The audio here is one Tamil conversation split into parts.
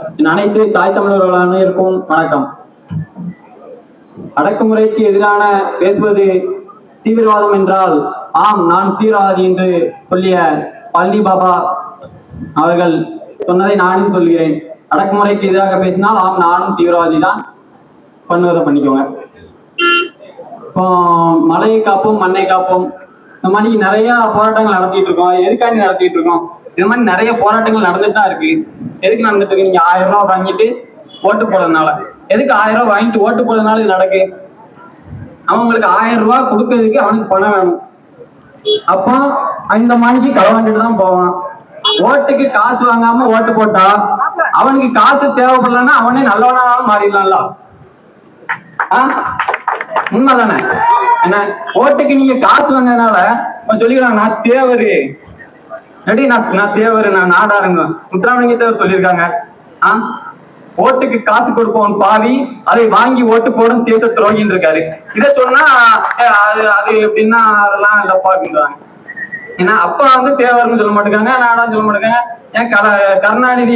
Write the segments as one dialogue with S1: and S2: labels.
S1: அனைத்து தாய் தமிழர்கள் அனைவருக்கும் வணக்கம். அடக்குமுறைக்கு எதிரான பேசுவது தீவிரவாதம் என்றால் ஆம் நான் தீவிரவாதி என்று சொல்லிய பழனி பாபா அவர்கள் சொன்னதை நானும் சொல்கிறேன். அடக்குமுறைக்கு எதிராக பேசினால் ஆம் நானும் தீவிரவாதி தான் பண்ணுவதை பண்ணிக்கோங்க. இப்போ மலையை காப்போம் மண்ணை காப்போம். இந்த மாதிரி நிறைய போராட்டங்கள் நடத்திட்டு இருக்கோம். எதுக்காண்டி நடத்திட்டு இருக்கோம்? இது மாதிரி நிறைய போராட்டங்கள் நடந்துட்டு தான் இருக்கு. எதுக்கு நடந்துட்டு இருக்கு? நீங்க ஆயிரம் ரூபாய் வாங்கிட்டு ஓட்டு போடுறதுனால. எதுக்கு ஆயிரம் ரூபாய் வாங்கிட்டு ஓட்டு போடுறதுனால இது நடக்கு? அவங்களுக்கு ஆயிரம் ரூபாய் கொடுக்கறதுக்கு அவனுக்கு பணம் வேணும். அப்போ அந்த மாதிரி களவாண்டுட்டு தான் போவான். ஓட்டுக்கு காசு வாங்காம ஓட்டு போட்டா அவனுக்கு காசு தேவைப்படலன்னா அவனே நல்லவனாலும் மாறிடலாம்ல. ஆ? உண்மைதானே? என்ன ஓட்டுக்கு நீங்க காசு வாங்கினால சொல்லிக்கலாம் நான் தேவரு. நடி நான் நான் தேவர் நான் நாடாருங்க. முத்துராமலிங்க தேவர் சொல்லியிருக்காங்க. ஆ? ஓட்டுக்கு காசு கொடுப்பவன் பாவி அதை வாங்கி ஓட்டு போடும் தேச துரோகின்னு இருக்காரு. இதை சொன்னா அது அது எப்படின்னா அதெல்லாம் தப்பாக்குறாங்க ஏன்னா அப்பா வந்து தேவர்னு சொல்ல மாட்டேங்காங்க நாடான்னு சொல்ல மாட்டேங்காங்க. ஏன் கர கருணாநிதி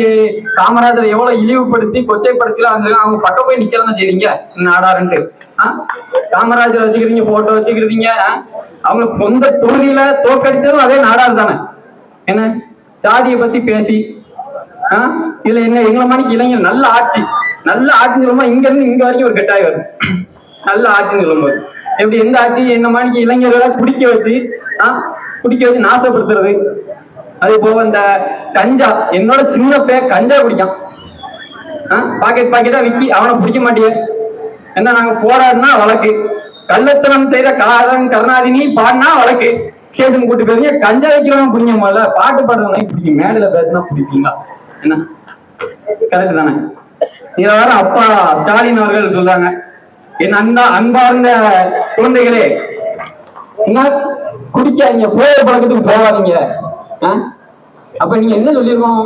S1: காமராஜரை எவ்வளவு இழிவுபடுத்தி கொச்சைப்படுத்தலாம் வந்து அவங்க பக்கம் போய் நிக்கலாம் செய்றீங்க நாடாருன்ட்டு. ஆ? காமராஜர் வச்சுக்கிறீங்க போட்டோ வச்சுக்கிறீங்க அவங்க சொந்த தொகுதியில தோக்கடித்ததும் அதே நாடார் தானே. என்ன? ஜாதியை பத்தி பேசி ஆ? இதுல என்ன எங்களை மாதிரி இளைஞர் நல்ல ஆட்சி நல்ல ஆட்சின்னு சொல்லும்போது இங்க இருந்து இங்க வரைக்கும் ஒரு கட்டாயம் வரும் நல்ல ஆட்சின்னு சொல்லும்போது. எப்படி எந்த ஆட்சி என்ன மாதிரி இளைஞர்களை குடிக்க வச்சு ஆ? குடிக்க வச்சு நாசப்படுத்துறது. அது போக இந்த கஞ்சா என்னோட சின்ன பேர் கஞ்சா குடிக்கான். பாக்கெட் பாக்கெட்டா விக்கி அவனை பிடிக்க மாட்டிய. என்ன நாங்க போராடினா வழக்கு. கள்ளத்தனம் செய்த காரன் கருணாதினி பாடினா வழக்கு. ஸ்டேஷன் கூட்டு பேசுங்க கஞ்சா வைக்கிறவன் பிடிங்க முதல்ல பாட்டு பாடுறவனை பிடிக்கும். மேடையில பேசினா பிடிக்குங்களா என்ன? கரெக்ட் தானே. இதை வர அப்பா ஸ்டாலின் அவர்கள் சொல்றாங்க. என் அன்பா அன்பார்ந்த குழந்தைகளே என்ன? குடிக்காதீங்க. போகிற பழக்கத்துக்கு போகாதீங்க. ஆ? அப்ப நீங்க என்ன சொல்லியிருக்கோம்?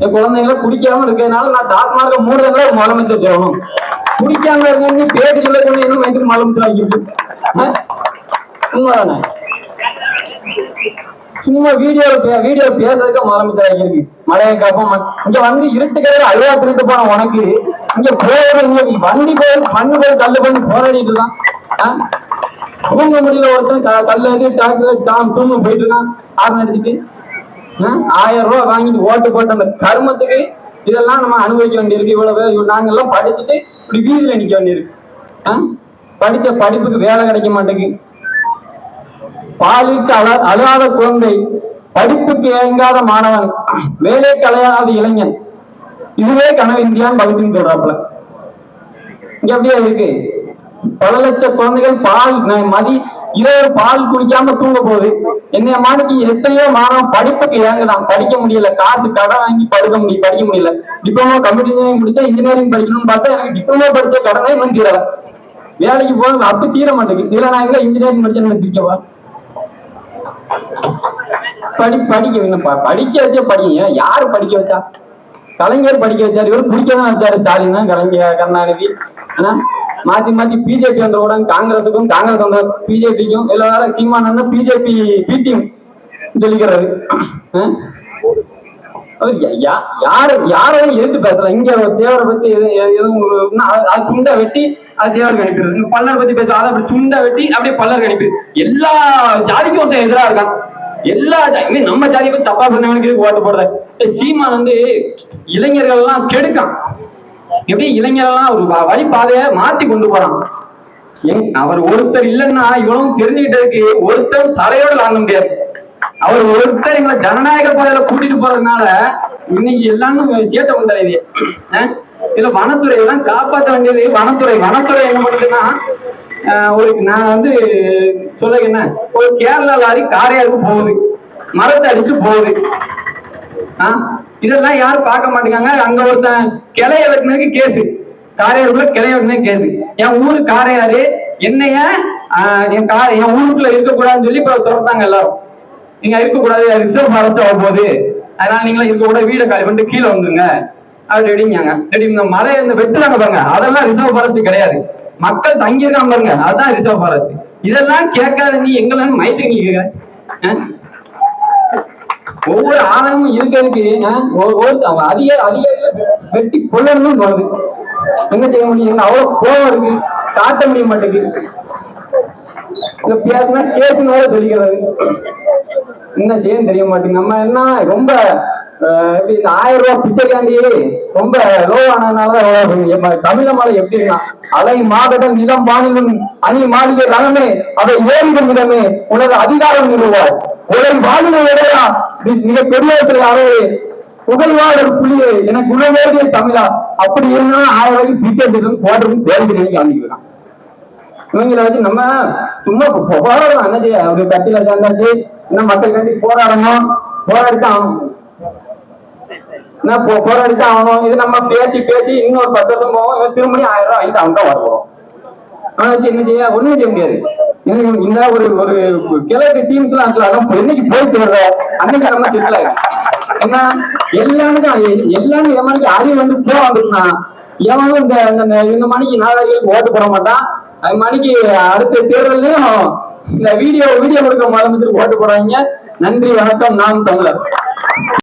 S1: என் குழந்தைங்களை குடிக்காம இருக்கிறதுனால நான் டாஸ்மாக மூடுறதுல ஒரு முதலமைச்சர் சொல்லணும் குடிக்காம இருக்கீங்க பேரு சொல்ல சொன்ன என்ன மைக்கு முதலமைச்சர் ஆகிருக்கு ஆ? உண்மைதானே? சும்மா வீடியோ வீடியோ பேசுறதுக்கு முதலமைச்சர் ஆகியிருக்கு மழையை காப்போம். இங்க வந்து இருட்டுக்கிறது அழுவா திருட்டு போன உனக்கு. இங்க போற இங்க வண்டி போய் மண்ணு போய் கல்லு பண்ணி போராடிட்டு இருக்கான் ஆ? தூங்க முடியல ஒருத்தன். க- கல்ல டாக்டர் டாம் தூங்க போயிட்டு இருக்கான். ஆறு அடிச்சுட்டு ஆ? ஆயிரம் ரூபாய் வாங்கிட்டு ஓட்டு போட்ட அந்த கர்மத்துக்கு இதெல்லாம் நம்ம அனுபவிக்க வேண்டியிருக்கு. இவ்வளவு பேர். நாங்க எல்லாம் படிச்சுட்டு இப்படி வீதியில நிக்க வேண்டியிருக்கு. ஆ? படிச்ச படிப்புக்கு வேலை கிடைக்க மாட்டேங்குது. பாலிக்கு அழ அழாத குழந்தை படிப்புக்கு இயங்காத மாணவன் வேலை கலையாத இளைஞன். இதுவே கனவு இந்தியான்னு பகுதின்னு சொல்றாப்புல. இங்க அப்படியே இருக்கு. பல லட்ச குழந்தைகள் பால் மதி இரவு பால் குடிக்காம தூங்க போகுது. என்னைய மாணிக்கு எத்தனையோ மாணவன் படிப்புக்கு ஏங்குதான் படிக்க முடியல. காசு கடன் வாங்கி படுக்க முடியும் படிக்க முடியல. டிப்ளமோ கம்ப்யூட்டர் இன்ஜினியரிங் முடிச்சா இன்ஜினியரிங் படிக்கணும்னு பார்த்தா எனக்கு டிப்ளமோ படிச்ச கடனே இன்னும் தீரல. வேலைக்கு போகிறது அப்ப தீர மாட்டேங்குது. இதுல நான் எங்க இன்ஜினியரிங் படிச்சேன்னு எனக்கு தீர்க்கவா படி படிக்க வைங்கப்பா படிக்க வச்சே படிங்க. யாரு படிக்க வச்சா? கலைஞர் படிக்க வச்சாரு. இவர் பிடிக்க தான் வச்சாரு. ஸ்டாலின் தான் கலைஞர் கருணாநிதி. ஆனா மாத்தி மாத்தி பிஜேபி வந்த உடன் காங்கிரஸுக்கும் காங்கிரஸ் வந்த பிஜேபிக்கும் எல்லாரும் சீமானந்த பிஜேபி பிடிஎம் சொல்லிக்கிறாரு யாரு யாரையும் எதிர்த்து பேசல. இங்க ஒரு தேவரை பத்தி எது எதுவும் அது- சுண்டா வெட்டி அது தேவருக்கு அனுப்பிடுறது. இங்க பல்லர் பத்தி பேச அதை அப்படி துண்டை வெட்டி அப்படியே பல்லருக்கு அனுப்பி எல்லா ஜாதிக்கும் ஒருத்தன் எதிரா இருக்கான். எல்லா ஜாதியுமே நம்ம ஜாதியை பத்தி தப்பா சொன்னவனுக்கு ஓட்டு போடுறது? சீமான் வந்து இளைஞர்கள் எல்லாம் கெடுக்கான். எப்படி? இளைஞரெல்லாம் ஒரு வ- வழி மாத்தி கொண்டு போறான். அவர் ஒருத்தர் இல்லைன்னா இவ்வளவு தெரிஞ்சுக்கிட்டதுக்கு ஒருத்தர் தலையோட வாங்க முடியாது. அவர் ஒருத்தர் எங்களை ஜனநாயக பாதையில கூட்டிட்டு போறதுனால இன்னைக்கு எல்லாரும் சேட்டை வந்தாரு இது. இதுல வனத்துறை எல்லாம் காப்பாற்ற வேண்டியது வனத்துறை. வனத்துறை என்ன பண்ணுதுன்னா ஒரு நான் வந்து சொல்ல என்ன? ஒரு கேரளா லாரி காரையாருக்கு போகுது. மரத்தை அடிச்சு போகுது. ஆ? இதெல்லாம் யாரும் பார்க்க மாட்டேங்காங்க. அங்க ஒருத்தன் கிளைய வெட்டினதுக்கு கேஸ். காரையாருக்குள்ள கிளைய வெட்டினது கேஸ். என் ஊரு காரையாரு என்னைய என் கா என் ஊருக்குள்ள இருக்கக்கூடாதுன்னு சொல்லி இப்ப திறந்தாங்க எல்லாரும். நீங்க இருக்கக்கூடாது ரிசர்வ் ஃபாரஸ்ட் ஆக போகுது. அதனால நீங்களும் இருக்கக்கூடாது வீடை காலி பண்ணிட்டு கீழே வந்துருங்க. அப்படி ரெடிங்காங்க. இந்த மலை இந்த வெட்டுறாங்க பாருங்க. அதெல்லாம் ரிசர்வ் ஃபாரஸ்ட் கிடையாது. மக்கள் தங்கியிருக்காங்க பாருங்க. அதுதான் ரிசர்வ் ஃபாரஸ்ட் இதெல்லாம் கேட்காத நீ எங்களை மைத்துக்கு நீ கேட்க ஒவ்வொரு ஆதாரமும் இருக்கிறதுக்கு ஆ, ஒரு- அதிக அதிகாரிகள் வெட்டி கொள்ளணும்னு தோணுது. என்ன செய்ய முடியும்? அவ்வளவு கோவம் இருக்கு. காட்ட முடிய மாட்டேங்குது. இந்த பேசுனா கேசுன்னு வேற சொல்லிக்கிறது. என்ன செய்யணும் தெரிய மாட்டேங்குது. நம்ம என்ன ரொம்ப அஹ், எப்படி இந்த ஆயிரம் ரூபாய் பிச்சைக்காண்டி ரொம்ப லோ ஆனதுனால தமிழ மலை எப்படி அலை மாதடம் நிலம் வானிலும் அணி மாளிகை ரணமே அதை ஏறிடும் இடமே உனது அதிகாரம் நிறுவார் உலக வாழ்வு எடையா மிக பெரிய அறவே புகழ்வாளர் புலியே எனக்கு உணவேறிய தமிழா. அப்படி இருந்தாலும் ஆயிரம் ரூபாய்க்கு பிச்சை போடுறது தேவைக்கு காமிக்கிறான் இவங்களை வச்சு நம்ம சும்மா போராடணும் அண்ணாஜி போராடலாம் என்ன கட்சியில சேர்ந்தாச்சு இன்னும் மக்களுக்காண்டி போராடணும்? போராடித்தான் ஆகணும். என்ன போ போராடித்தான் ஆகணும். இது நம்ம பேசி பேசி இன்னொரு பத்து வருஷம் போவோம் இவன் திரும்பி ஆயிரம் ரூபாய் வாங்கிட்டு அவன் தான் வரப்போறோம் ஆனா என்ன செய்ய ஒண்ணும் செய்ய முடியாது. இந்த ஒரு ஒரு கிழக்கு டீம்ஸ் எல்லாம் இருக்குல்ல, அதெல்லாம் என்னைக்கு போயிட்டு வர்ற அன்னைக்கு நம்ம செட்டில் என்ன எல்லாருக்கும் எல்லாரும் என் மணிக்கு அறிவு வந்து போ வந்துருக்குன்னா எவனும் இந்த இந்த மணிக்கு நாலாயிரம் ஓட்டு போட மாட்டான். அது மணிக்கு அடுத்த தேர்தலையும் இந்த வீடியோ வீடியோ கொடுக்க மறந்துட்டு ஓட்டு போறாங்க நன்றி வணக்கம். நான் தமிழர்.